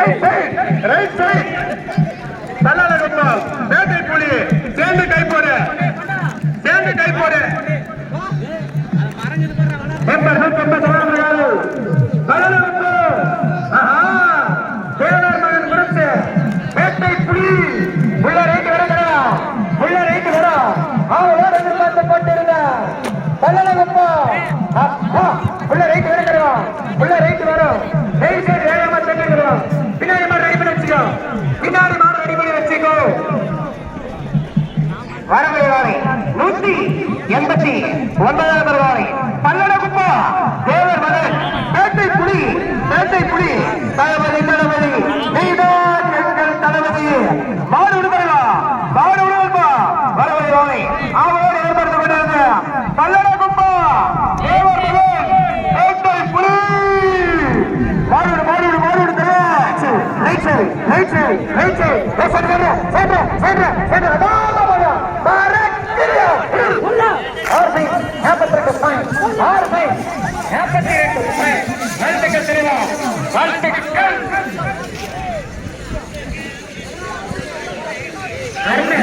Right side right side தள்ளால குப்பம் வேட்டை புலி சேர்ந்து கை போடு சேர்ந்து கை போடு எண்பது நூத்தி எண்பது சதவீதம் தள்ளால குப்பம் ஆஹா தேவர் மகன் முடிச்சு வேட்டை புலி உள்ள ரைட்டு வரணும் உள்ள ரைட்டு வரும் அவளோட எதிர்பார்த்து கொண்டிருந்த தள்ளால குப்பம் உள்ள ரைட்டு வரணும் உள்ள ரைட்டு வரும் ரைட் சைடு வேகமா சென்றுக்கிறோம் பின்னாடி மாடு ரெடி வச்சுக்கோ. வரவை வாரை நூத்தி எண்பத்தி ஒன்பதாவது வாரை பல்லட குப்பா தேவர் மகன். பேட்டை புலி. பேட்டை புலி. தளபதி தளபதி நீதான் எங்கள் தளபதி மாடு விடுபடுவா மாடு விடுவா வரவை வாரை அவரோடு right side right side right side right side point point வாழ்த்துக்கள் தெரியுமா வாழ்த்துக்கள் அருமை